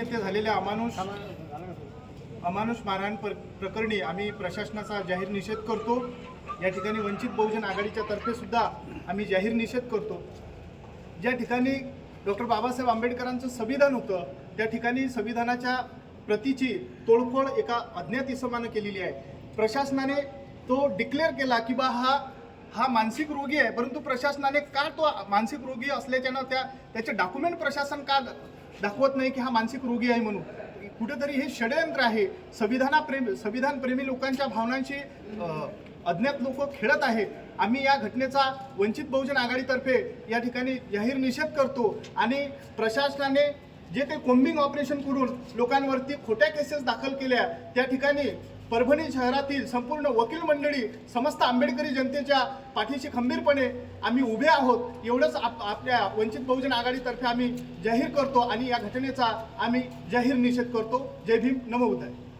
येथे झालेल्या अमानुष अमानुष मारहाण प्र प्रकरणी आम्ही प्रशासनाचा जाहीर निषेध करतो. या ठिकाणी वंचित बहुजन आघाडीच्या तर्फे सुद्धा आम्ही जाहीर निषेध करतो. ज्या ठिकाणी डॉक्टर बाबासाहेब आंबेडकरांचं संविधान होतं त्या ठिकाणी संविधानाच्या प्रतीची तोडफोड एका अज्ञात इसमानं केलेली आहे. प्रशासनाने तो डिक्लेअर केला की बा हा हा मानसिक रोगी आहे परंतु प्रशासनाने का तो मानसिक रोगी असल्याच्यानं त्या त्याचे डॉक्युमेंट प्रशासन का दाखवत नाही की हा मानसिक रोगी आहे म्हणून. कुठेतरी हे षडयंत्र आहे. संविधानाप्रेमी संविधान प्रेमी लोकांच्या भावनांशी अज्ञात लोक खेळत आहे आम्ही या घटनेचा वंचित बहुजन आघाडीतर्फे या ठिकाणी जाहीर निषेध करतो आणि प्रशासनाने जे काही कोम्बिंग ऑपरेशन करून लोकांवरती खोट्या केसेस दाखल केल्या त्या ठिकाणी परभणी शहरातील संपूर्ण वकील मंडळी समस्त आंबेडकरी जनतेच्या पाठीशी खंबीरपणे आम्ही उभे आहोत. एवढंच आप आपल्या वंचित बहुजन आघाडीतर्फे आम्ही जाहीर करतो आणि या घटनेचा आम्ही जाहीर निषेध करतो. जय भीम. नमो उदय.